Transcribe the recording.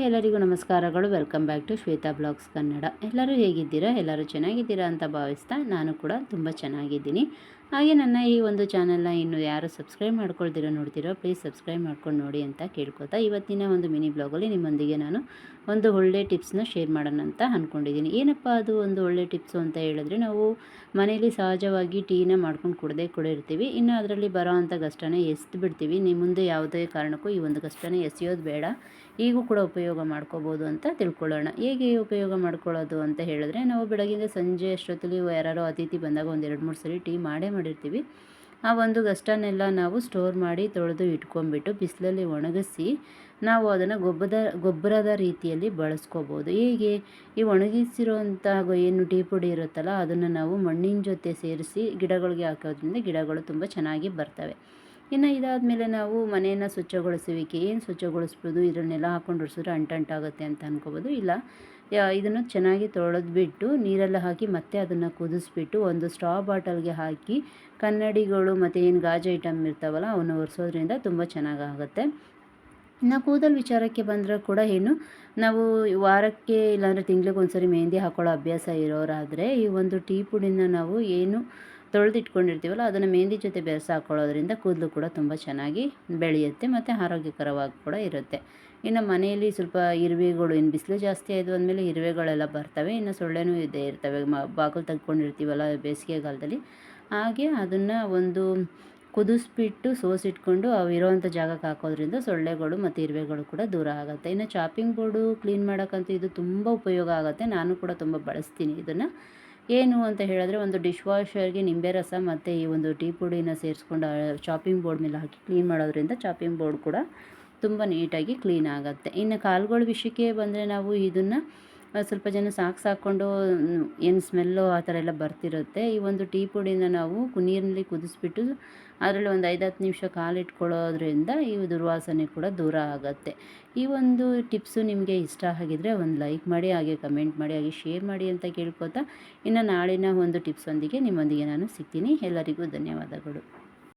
ಎಲ್ಲರಿಗೂ ನಮಸ್ಕಾರಗಳು. Welcome back to Shweta blogs Kannada. ಎಲ್ಲರೂ ಹೇಗಿದ್ದೀರಾ? ಎಲ್ಲರೂ ಚೆನ್ನಾಗಿದ್ದೀರಾ ಅಂತ ಭಾವಿಸ್ತಾ ನಾನು ಕೂಡ ತುಂಬ ಚೆನ್ನಾಗಿದ್ದೀನಿ. ಹಾಗೆ ನನ್ನ ಈ ಒಂದು ಚಾನಲ್ನ ಇನ್ನು ಯಾರು ಸಬ್ಸ್ಕ್ರೈಬ್ ಮಾಡ್ಕೊಳ್ದಿರೋ ನೋಡ್ತಿರೋ ಪ್ಲೀಸ್ ಸಬ್ಸ್ಕ್ರೈಬ್ ಮಾಡ್ಕೊಂಡು ನೋಡಿ ಅಂತ ಕೇಳ್ಕೊತಾ ಇವತ್ತಿನ ಒಂದು ಮಿನಿ ಬ್ಲಾಗಲ್ಲಿ ನಿಮ್ಮೊಂದಿಗೆ ನಾನು ಒಂದು ಒಳ್ಳೆ ಟಿಪ್ಸ್ನ ಶೇರ್ ಮಾಡೋಣ ಅಂತ ಅಂದ್ಕೊಂಡಿದ್ದೀನಿ ಏನಪ್ಪ ಅದು ಒಂದು ಒಳ್ಳೆ ಟಿಪ್ಸು ಅಂತ ಹೇಳಿದ್ರೆ ನಾವು ಮನೇಲಿ ಸಹಜವಾಗಿ ಟೀನ ಮಾಡ್ಕೊಂಡು ಕುಡದೇ ಕೂಡ ಇರ್ತೀವಿ ಇನ್ನು ಅದರಲ್ಲಿ ಬರೋ ಅಂಥ ಕಷ್ಟನ ಎಸ್ದು ಬಿಡ್ತೀವಿ. ನಿಮ್ಮ ಮುಂದೆ ಯಾವುದೇ ಕಾರಣಕ್ಕೂ ಈ ಒಂದು ಕಷ್ಟನ ಎಸೆಯೋದು ಬೇಡ. ಈಗೂ ಕೂಡ ಉಪಯೋಗ ಮಾಡ್ಕೋಬೋದು ಅಂತ ತಿಳ್ಕೊಳ್ಳೋಣ. ಹೇಗೆ ಉಪಯೋಗ ಮಾಡ್ಕೊಳ್ಳೋದು ಅಂತ ಹೇಳಿದ್ರೆ ನಾವು ಬೆಳಗಿಂದ ಸಂಜೆ ಅಷ್ಟೊತ್ತಲ್ಲಿ ಯಾರೋ ಅತಿಥಿ ಬಂದಾಗ ಒಂದು ಎರಡು ಮೂರು ಸರಿ ಟೀ ಮಾಡೇ ಮಾಡಿರ್ತೀವಿ ಆ ಒಂದು ಗಷ್ಟನ್ನೆಲ್ಲ ನಾವು ಸ್ಟೋರ್ ಮಾಡಿ ತೊಳೆದು ಇಟ್ಕೊಂಡ್ಬಿಟ್ಟು ಬಿಸಿಲಲ್ಲಿ ಒಣಗಿಸಿ ನಾವು ಅದನ್ನು ಗೊಬ್ಬರದ ಗೊಬ್ಬರದ ರೀತಿಯಲ್ಲಿ ಬಳಸ್ಕೋಬೋದು. ಹೀಗೆ ಈ ಒಣಗಿಸಿರುವಂತಹ ಏನು ಟೀ ಪುಡಿ ಇರುತ್ತಲ್ಲ, ಅದನ್ನು ನಾವು ಮಣ್ಣಿನ ಜೊತೆ ಸೇರಿಸಿ ಗಿಡಗಳಿಗೆ ಹಾಕೋದ್ರಿಂದ ಗಿಡಗಳು ತುಂಬ ಚೆನ್ನಾಗಿ ಬರ್ತವೆ. ಇನ್ನು ಇದಾದ ಮೇಲೆ ನಾವು ಮನೆಯನ್ನು ಸ್ವಚ್ಛಗೊಳಿಸುವಿಕೆ, ಏನು ಸ್ವಚ್ಛಗೊಳಿಸ್ಬೋದು? ಇದನ್ನೆಲ್ಲ ಹಾಕೊಂಡು ಒರೆಸಿದ್ರೆ ಅಂಟಂಟಾಗುತ್ತೆ ಅಂತ ಅನ್ಕೋಬೋದು. ಇಲ್ಲ ಇದನ್ನು ಚೆನ್ನಾಗಿ ತೊಳೆದ್ಬಿಟ್ಟು ನೀರೆಲ್ಲ ಹಾಕಿ ಮತ್ತೆ ಅದನ್ನು ಕುದಿಸ್ಬಿಟ್ಟು ಒಂದು ಸ್ಟ್ರಾ ಬಾಟಲ್ಗೆ ಹಾಕಿ ಕನ್ನಡಿಗಳು ಮತ್ತು ಏನು ಗಾಜು ಐಟಮ್ ಇರ್ತಾವಲ್ಲ, ಅವನ್ನು ಒರೆಸೋದ್ರಿಂದ ತುಂಬ ಚೆನ್ನಾಗಾಗುತ್ತೆ. ಇನ್ನು ಕೂದಲು ವಿಚಾರಕ್ಕೆ ಬಂದರೆ ಕೂಡ ಏನು, ನಾವು ವಾರಕ್ಕೆ ಇಲ್ಲಾಂದರೆ ತಿಂಗ್ಳಿಗೆ ಒಂದ್ಸರಿ ಮೆಹಂದಿ ಹಾಕೊಳ್ಳೋ ಅಭ್ಯಾಸ ಇರೋರಾದರೆ ಈ ಒಂದು ಟೀ ಪುಡಿನ ನಾವು ಏನು ತೊಳೆದಿಟ್ಕೊಂಡಿರ್ತೀವಲ್ಲ, ಅದನ್ನು ಮೆಹಂದಿ ಜೊತೆ ಬೆರೆಸಿ ಹಾಕೊಳ್ಳೋದ್ರಿಂದ ಕೂದಲು ಕೂಡ ತುಂಬ ಚೆನ್ನಾಗಿ ಬೆಳೆಯುತ್ತೆ ಮತ್ತು ಆರೋಗ್ಯಕರವಾಗಿ ಕೂಡ ಇರುತ್ತೆ. ಇನ್ನು ಮನೆಯಲ್ಲಿ ಸ್ವಲ್ಪ ಇರುವೆಗಳು, ಇನ್ನು ಬಿಸಿಲು ಜಾಸ್ತಿ ಆಯಿತು ಅಂದಮೇಲೆ ಇರುವೆಗಳೆಲ್ಲ ಬರ್ತವೆ, ಇನ್ನು ಸೊಳ್ಳೆನೂ ಇದ್ದೇ ಇರ್ತವೆ, ಮ, ಬಾಗಿಲು ತೆಗ್ಕೊಂಡಿರ್ತೀವಲ್ಲ ಬೇಸಿಗೆಗಾಲದಲ್ಲಿ. ಹಾಗೆ ಅದನ್ನು ಒಂದು ಕುದಿಸ್ಬಿಟ್ಟು ಸೋಸಿಟ್ಕೊಂಡು ಅವು ಇರೋವಂಥ ಜಾಗಕ್ಕೆ ಹಾಕೋದ್ರಿಂದ ಸೊಳ್ಳೆಗಳು ಮತ್ತು ಇರುವೆಗಳು ಕೂಡ ದೂರ ಆಗುತ್ತೆ. ಇನ್ನು ಚಾಪಿಂಗ್ ಬೋರ್ಡು ಕ್ಲೀನ್ ಮಾಡೋಕ್ಕಂತೂ ಇದು ತುಂಬ ಉಪಯೋಗ ಆಗುತ್ತೆ. ನಾನು ಕೂಡ ತುಂಬ ಬಳಸ್ತೀನಿ ಇದನ್ನು. ಏನು ಅಂತ ಹೇಳಿದ್ರೆ ಒಂದು ಡಿಶ್ ವಾಷರ್ಗೆ ನಿಂಬೆ ರಸ ಮತ್ತು ಈ ಒಂದು ಟೀ ಪುಡಿನ ಸೇರಿಸ್ಕೊಂಡು ಚಾಪಿಂಗ್ ಬೋರ್ಡ್ ಮೇಲೆ ಹಾಕಿ ಕ್ಲೀನ್ ಮಾಡೋದ್ರಿಂದ ಚಾಪಿಂಗ್ ಬೋರ್ಡ್ ಕೂಡ ತುಂಬ ನೀಟಾಗಿ ಕ್ಲೀನ್ ಆಗುತ್ತೆ. ಇನ್ನು ಕಾಲುಗಳ ವಿಷಯಕ್ಕೆ ಬಂದರೆ ನಾವು ಇದನ್ನು ಸ್ವಲ್ಪ ಜನ ಸಾಕ್ಸ್ ಹಾಕ್ಕೊಂಡು ಏನು ಸ್ಮೆಲ್ಲು ಆ ಥರ ಎಲ್ಲ ಬರ್ತಿರುತ್ತೆ. ಈ ಒಂದು ಟೀ ಪುಡಿನ ನಾವು ನೀರಿನಲ್ಲಿ ಕುದಿಸ್ಬಿಟ್ಟು ಅದರಲ್ಲಿ ಒಂದು ಐದು ಹತ್ತು ನಿಮಿಷ ಕಾಲಿಟ್ಕೊಳ್ಳೋದ್ರಿಂದ ಈ ದುರ್ವಾಸನೆ ಕೂಡ ದೂರ ಆಗುತ್ತೆ. ಈ ಒಂದು ಟಿಪ್ಸು ನಿಮಗೆ ಇಷ್ಟ ಆಗಿದ್ರೆ ಒಂದು ಲೈಕ್ ಮಾಡಿ, ಹಾಗೆ ಕಮೆಂಟ್ ಮಾಡಿ, ಹಾಗೆ ಶೇರ್ ಮಾಡಿ ಅಂತ ಕೇಳ್ಕೊತಾ ಇನ್ನು ನಾಳಿನ ಒಂದು ಟಿಪ್ಸೊಂದಿಗೆ ನಿಮ್ಮೊಂದಿಗೆ ನಾನು ಸಿಗ್ತೀನಿ. ಎಲ್ಲರಿಗೂ ಧನ್ಯವಾದಗಳು.